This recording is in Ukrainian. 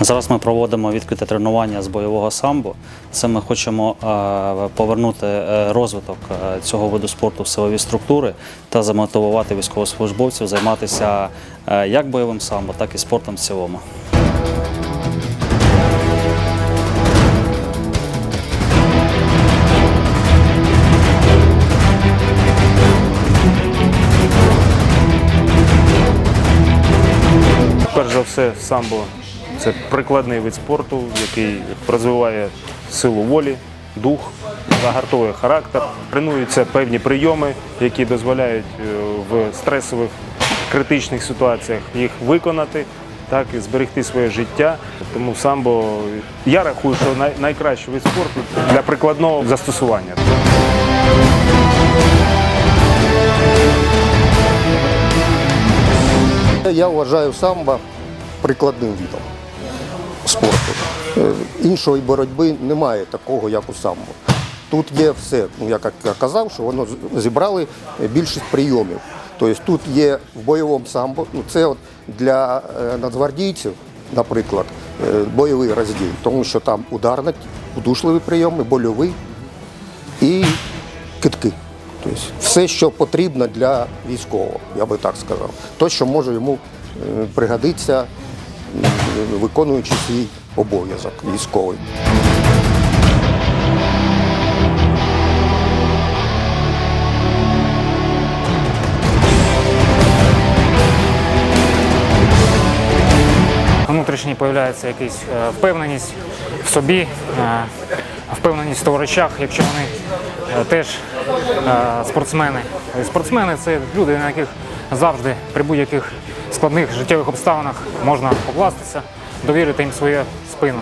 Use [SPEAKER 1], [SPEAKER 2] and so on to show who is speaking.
[SPEAKER 1] Зараз ми проводимо відкрите тренування з бойового самбо. Це ми хочемо е, повернути е, розвиток е, цього виду спорту в силові структури та замотивувати військовослужбовців займатися як бойовим самбо, так і спортом в цілому.
[SPEAKER 2] Перш за все, самбо це прикладний вид спорту, який розвиває силу волі, дух, загартовує характер. Тренуються певні прийоми, які дозволяють е, в стресових критичних ситуаціях їх виконати, так і зберегти своє життя. Тому самбо я рахую, що найкращий вид спорту для прикладного застосування.
[SPEAKER 3] Я вважаю самбо прикладним видом спорту. Е, Іншої боротьби немає такого, як у самбо. Тут є все, ну як казав, що воно зібрали більшість прийомів. Тобто тут є в бойовому самбо, ну це от для е, нацгвардійців, наприклад, е, бойовий розділ, тому що там ударник, удушливі прийоми, больовий і китки. Тобто все, що потрібно для військового, я би так сказав. То, що може йому пригодитися, виконуючи свій обов'язок військовий.
[SPEAKER 4] внутрішній появляється якась е, впевненість в собі, е, впевненість в товаришах, якщо вони е, теж спортсмени. Спортсмени це люди, на яких завжди при будь-яких складних життєвих обставинах можна покластися, довірити їм свою спину.